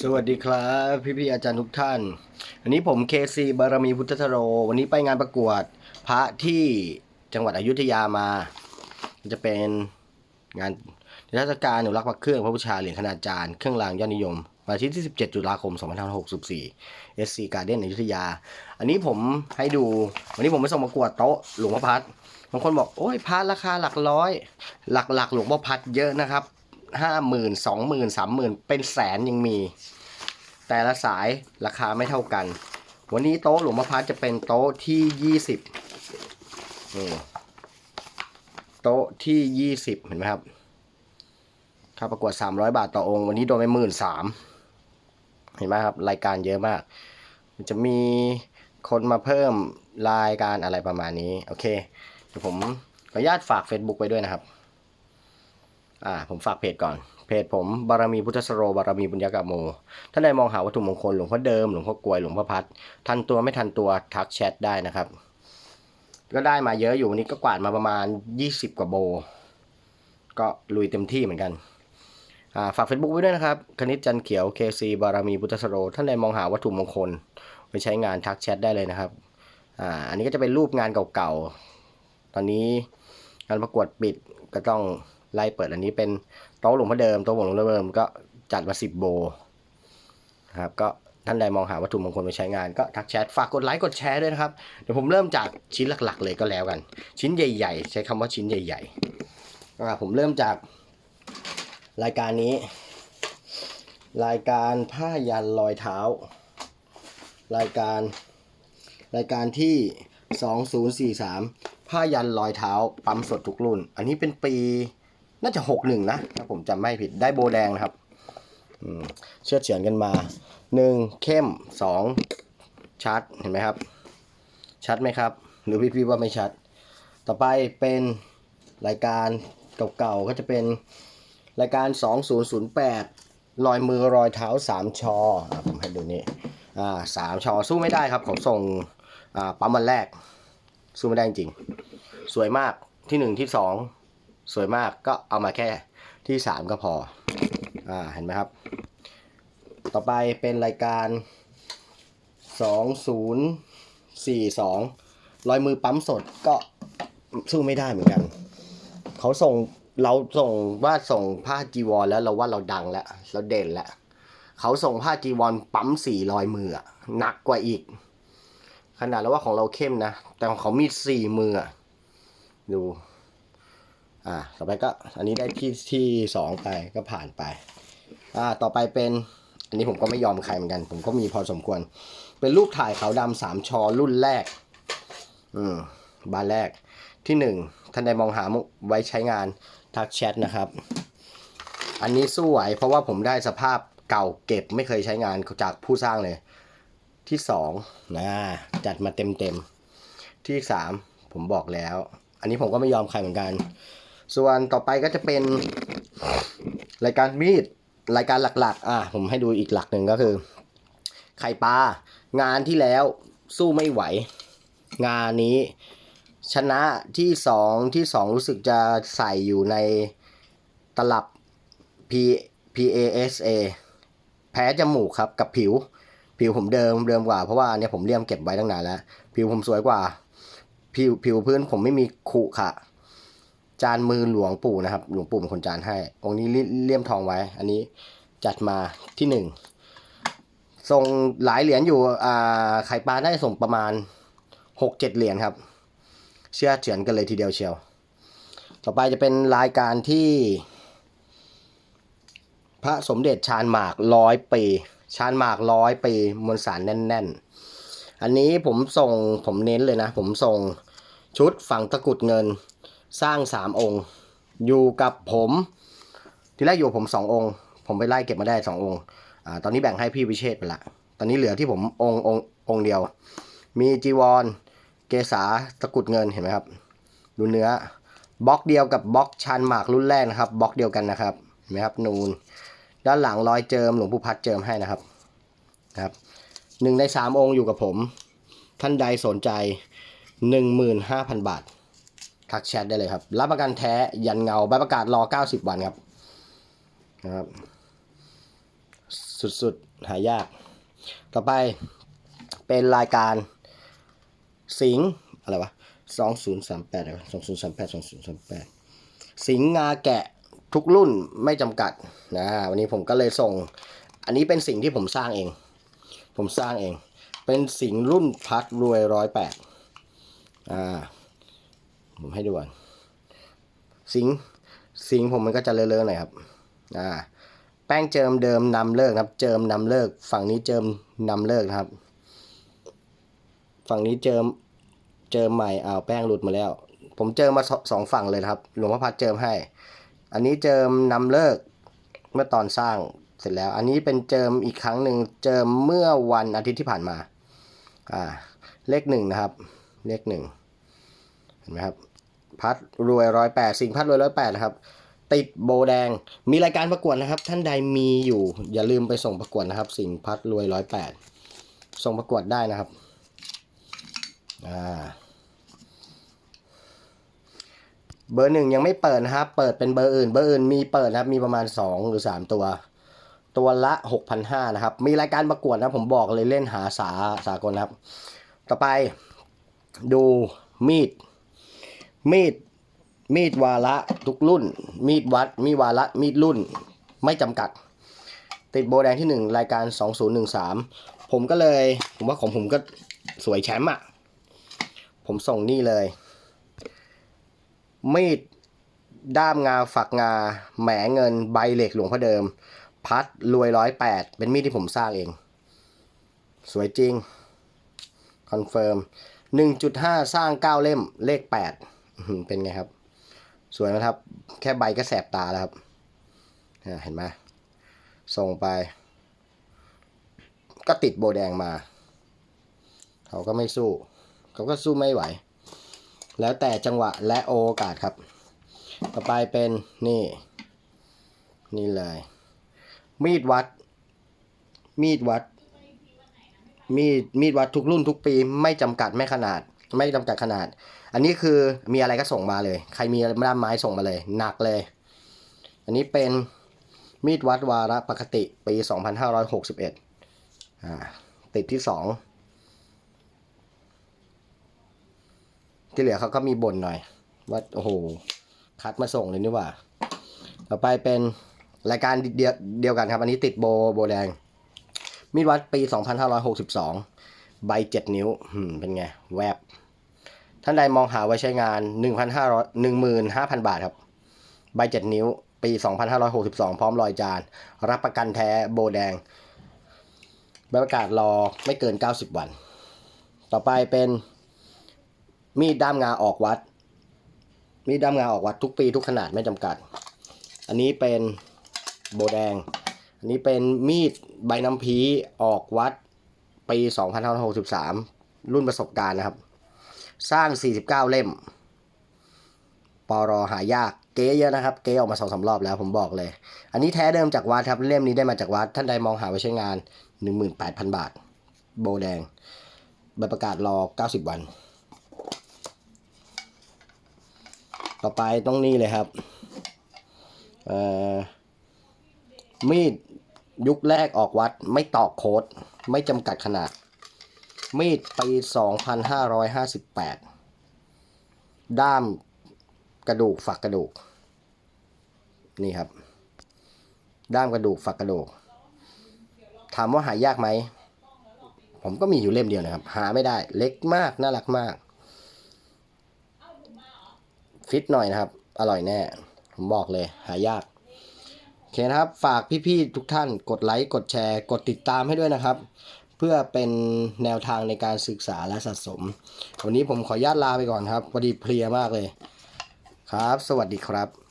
สวัสดีครับ พี่พี่ๆอาจารย์ทุกท่านวันนี้ผมเคซีบารมีพุทธทโร วันนี้ไปงานประกวดพระที่จังหวัดอยุธยามา จะเป็นงานนิทรรศการอนุรักษ์พระเครื่องพระบูชาเหรียญขนาดจานเครื่องรางยอดนิยมวันที่17ตุลาคม 2564 SC Garden อยุธยา อันนี้ผมให้ดู วันนี้ผมไปส่งประกวดโต๊ะหลวงพ่อพัดบางคนบอกโอ้ยพระราคาหลักร้อยหลักหลักๆหลวงพ่อพัดเยอะนะครับ ห้าหมื่นสองหมื่นสามหมื่นเป็นแสนยังมี แต่ละสายราคาไม่เท่ากัน วันนี้โต๊ะหลวงพ่อพัดจะเป็นโต๊ะที่ยี่สิบนี่โต๊ะที่ยี่สิบเห็นไหมครับค่าประกวดสามร้อยบาทต่อองค์ วันนี้โดนไปหมื่นสามเห็นไหมครับ รายการเยอะมาก มันจะมีคนมาเพิ่มรายการอะไรประมาณนี้ โอเค เดี๋ยวผมขออนุญาตฝาก Facebook ไว้ด้วยนะครับ อ่าผมฝากเพจก่อน เพจผมบารมีพุทธสโรบารมีบุญญากาโม ท่านใดมองหาวัตถุมงคลหลวงพ่อเดิมหลวงพ่อกลวยหลวงพ่อพัดทันตัวไม่ทันตัวทักแชทได้นะครับ ก็ได้มาเยอะอยู่วันนี้ก็กวาดมาประมาณ 20 กว่าโบ ก็ลุยเต็มที่เหมือนกันอ่าฝาก Facebook ไว้ด้วยนะครับ คณิตจันเขียว KC บารมีพุทธสโร ท่านใดมองหาวัตถุมงคลไปใช้งานทักแชทได้เลยนะครับอ่าอันนี้ก็จะเป็นรูปงานเก่าๆ ตอนนี้งานประกวดปิดก็ต้อง ไล่เปิดอันนี้เป็นโต๊ะหลวงพ่อเดิมโต๊ะหลวงพ่อเดิมก็จัดมาสิบโบครับก็ท่านใดมองหาวัตถุมงคลไปใช้งานก็ทักแชทฝากกดไลค์กดแชร์ด้วยนะครับ เดี๋ยวผมเริ่มจากชิ้นหลักๆ เลยก็แล้วกัน ชิ้นใหญ่ๆ ใช้คำว่าชิ้นใหญ่ๆผมเริ่มจากรายการนี้ รายการผ้ายันลอยเท้า รายการรายการที่ 2043 ผ้ายันลอยเท้าปั๊มสดทุกรุ่น อันนี้เป็นปี น่าจะ61นะถ้าผมจำไม่ผิดได้โบแดงนะครับเชื่อเฉือนกันมา1เข้ม2ชัดเห็นไหมครับ ชัดไหมครับ หรือพี่ๆว่าไม่ชัด ต่อไปเป็นรายการเก่าๆก็จะเป็นรายการ 2008รอยมือรอยเท้า 3 ชออะผมให้ดูนี่อ่าสามชอสู้ไม่ได้ครับผมส่งอ่าปั๊มวันแรก สู้ไม่ได้จริง สวยมากที่หนึ่งที่สอง สวยมากก็เอามาแค่ที่สามก็พอ อ่า เห็นไหมครับ ต่อไปเป็นรายการสองศูนย์สี่สองรอยมือปั๊มสดก็สู้ไม่ได้เหมือนกัน เขาส่งเราส่งว่าส่งผ้าจีวรแล้วเราว่าเราดังแล้ว เราเด่นแล้ว เขาส่งผ้าจีวรปั๊มสี่รอยมือหนักกว่าอีก ขนาดแล้วว่าของเราเข้มนะ แต่ของเขามีสี่มือดู อ่าต่อไปก็อันนี้ได้ที่ที่สองไปก็ผ่านไปอ่าต่อไปเป็นอันนี้ผมก็ไม่ยอมใครเหมือนกัน ผมก็มีพอสมควร เป็นรูปถ่ายขาวดำสามชอรุ่นแรก อืมบานแรกที่หนึ่งท่านใดมองหาไว้ใช้งานทักแชทนะครับ อันนี้สู้ไหวเพราะว่าผมได้สภาพเก่าเก็บไม่เคยใช้งานจากผู้สร้างเลย ที่สองนะจัดมาเต็มเต็มที่สามผมบอกแล้ว อันนี้ผมก็ไม่ยอมใครเหมือนกัน ส่วนต่อไปก็จะเป็น รายการมีด รายการหลัก ๆ อะผมให้ดูอีกหลักหนึ่งก็คือ ไข่ปลางานที่แล้วสู้ไม่ไหว งานนี้ ชนะที่สองที่สองรู้สึกจะใส่อยู่ในตลับ P P A S A แพ้จมูกครับกับผิว ผิวผมเดิมเดิมกว่าเพราะว่าเนี่ยผมเลี่ยมเก็บไว้ตั้งนานแล้ว ผิวผมสวยกว่า ผิวผิวพื้นผมไม่มีขุขระ จานมือหลวงปู่นะครับ หลวงปู่เป็นคนจานให้ องค์นี้เลี่ยมทองไว้ อันนี้จัดมาที่หนึ่งส่งหลายเหรียญอยู่อ่าไข่ปลาได้ส่งประมาณหกเจ็ดเหรียญครับ เชื่อเฉือนกันเลยทีเดียวเชียว ต่อไปจะเป็นรายการที่ พระสมเด็จชาญหมากร้อยปี ชาญหมากร้อยปีมวลสารแน่น ๆ อันนี้ผมส่งผมเน้นเลยนะ ผมส่งชุดฝั่งตะกุดเงิน สร้างสามองค์ อยู่กับผม ที่แรกอยู่ผมสององค์ ผมไปไล่เก็บมาได้สององค์อ่าตอนนี้แบ่งให้พี่วิเชษไปละ ตอนนี้เหลือที่ผมองค์องค์องค์เดียว มีจีวร เกษาตะกุดเงินเห็นไหมครับ ดูเนื้อบล็อกเดียวกับบล็อกชันหมากรุ่นแรกนะครับบล็อกเดียวกันนะครับเห็นไหมครับนูน ด้านหลังรอยเจิมหลวงปู่พัดเจิมให้นะครับนะครับหนึ่งในสามองค์อยู่กับผม ท่านใดสนใจหนึ่งหมื่นห้าพันบาท ทักแชทได้เลยครับ รับประกันแท้ยันเงาใบประกาศรอเก้าสิบวันครับนะครับ สุดๆ หายาก ต่อไปเป็นรายการสิงอะไรวะสองศูนย์สามแปดอะไรวะสองศูนย์สามแปดสองศูนย์สามแปดสิงงาแกะทุกรุ่นไม่จำกัดนะวันนี้ผมก็เลยส่ง อันนี้เป็นสิ่งที่ผมสร้างเอง ผมสร้างเอง เป็นสิงรุ่นพัดรวยร้อยแปดอ่า ผมให้ดูก่อนสิงสิงผมมันก็จะเลอะๆหน่อยครับ อ่า แป้งเจิมเดิมนำเลิกครับ เจิมนำเลิก ฝั่งนี้เจิมนำเลิกครับ ฝั่งนี้เจิมเจิมใหม่อ้าวแป้งหลุดมาแล้ว ผมเจิมมาสสองฝั่งเลยครับ หลวงพ่อพัดเจิมให้ อันนี้เจิมนำเลิกเมื่อตอนสร้างเสร็จแล้ว อันนี้เป็นเจิมอีกครั้งหนึ่งเจิมเมื่อวันอาทิตย์ที่ผ่านมา อ่า เลขหนึ่งนะครับ เลขหนึ่งเห็นไหมครับ พัดรวยร้อยแปดสิงพัดรวยร้อยแปดนะครับ ติดโบแดงมีรายการประกวดนะครับ ท่านใดมีอยู่ อย่าลืมไปส่งประกวดนะครับ สิงพัดรวยร้อยแปดส่งประกวดได้นะครับอ่าเบอร์หนึ่งยังไม่เปิดนะครับ เปิดเป็นเบอร์อื่น เบอร์อื่นมีเปิดนะครับ มีประมาณสองหรือสามตัว ตัวละหกพันห้านะครับ มีรายการประกวดนะผมบอกเลยเล่นหาสาสากลนะครับ ต่อไปดูมีด มีดมีดวาระทุกรุ่น มีดวัด มีดวาระมีดรุ่น ไม่จำกัด ติดโบแดงที่ 1 รายการ 2013 ผมก็เลย ผมว่าของผมก็สวยแชมป์อะ ผมส่งนี่เลย มีดด้ามงาฝักงา แหมเงินใบเหล็กหลวงพ่อเดิม พัดรวยร้อยแปดเป็นมีดที่ผมสร้างเอง สวยจริง คอนเฟิร์ม 1.5 สร้าง 9 เล่มเลข 8 เป็นไงครับ สวยไหมครับ แค่ใบก็แสบตาแล้วครับเนี่ยเห็นไหมส่งไป ก็ติดโบแดงมา เขาก็ไม่สู้ เขาก็สู้ไม่ไหว แล้วแต่จังหวะและโอกาสครับ ต่อไปเป็นนี่ นี่เลย มีดวัด มีดวัด มีดมีดวัดทุกรุ่นทุกปีไม่จำกัดไม่ขนาด ไม่จำกัดขนาด อันนี้คือมีอะไรก็ส่งมาเลย ใครมีด้ามไม้ส่งมาเลย หนักเลย อันนี้เป็นมีดวัดวาระปกติปี 2561อ่าติดที่สองที่เหลือเขาก็มีบ่นหน่อย ว่าโอ้โห คัดมาส่งเลยนี่ว่า ต่อไปเป็นรายการเดียวเดียวกันครับ อันนี้ติดโบโบแดง มีดวัดปี 2562 ใบ 7 นิ้ว เป็นไง แวบ ท่านใดมองหาไว้ใช้งาน 1,500 15,000 บาทครับ ใบ 7 นิ้ว ปี 2562 พร้อมรอยจาน รับประกันแท้โบแดง ใบประกาศรอไม่เกิน 90 วัน ต่อไปเป็นมีดด้ามงาออกวัด มีดด้ามงาออกวัดทุกปีทุกขนาดไม่จำกัด อันนี้เป็นโบแดง อันนี้เป็นมีดใบน้ำพีออกวัดปี 2563 รุ่นประสบการณ์นะครับ สร้าง 49 เล่ม ปอรอหายากเก๊เยอะนะครับ เก๊ออกมาสองสารอบแล้วผมบอกเลย อันนี้แท้เดิมจากวัดครับ เล่มนี้ได้มาจากวัด ท่านใดมองหาไว้ใช้งาน 18,000 บาท โบแดง ใบประกาศรอ 90 วัน ต่อไปต้องนี่เลยครับเอ่อมีดยุคแรกออกวัดไม่ตอกโค้ด ไม่จำกัดขนาด มีดปี 2558 ด้ามกระดูกฝักกระดูก นี่ครับ ด้ามกระดูกฝักกระดูก ถามว่าหายากไหม ผมก็มีอยู่เล่มเดียวนะครับ หาไม่ได้ เล็กมาก น่ารักมาก ฟิตหน่อยนะครับ อร่อยแน่ ผมบอกเลย หายากโอเคนะครับ ฝากพี่ๆทุกท่านกดไลค์ กดแชร์ กดติดตามให้ด้วยนะครับ เพื่อเป็นแนวทางในการศึกษาและสะสม วันนี้ผมขออนุญาตลาไปก่อนครับพอดีเพลียมากเลย ครับ สวัสดีครับ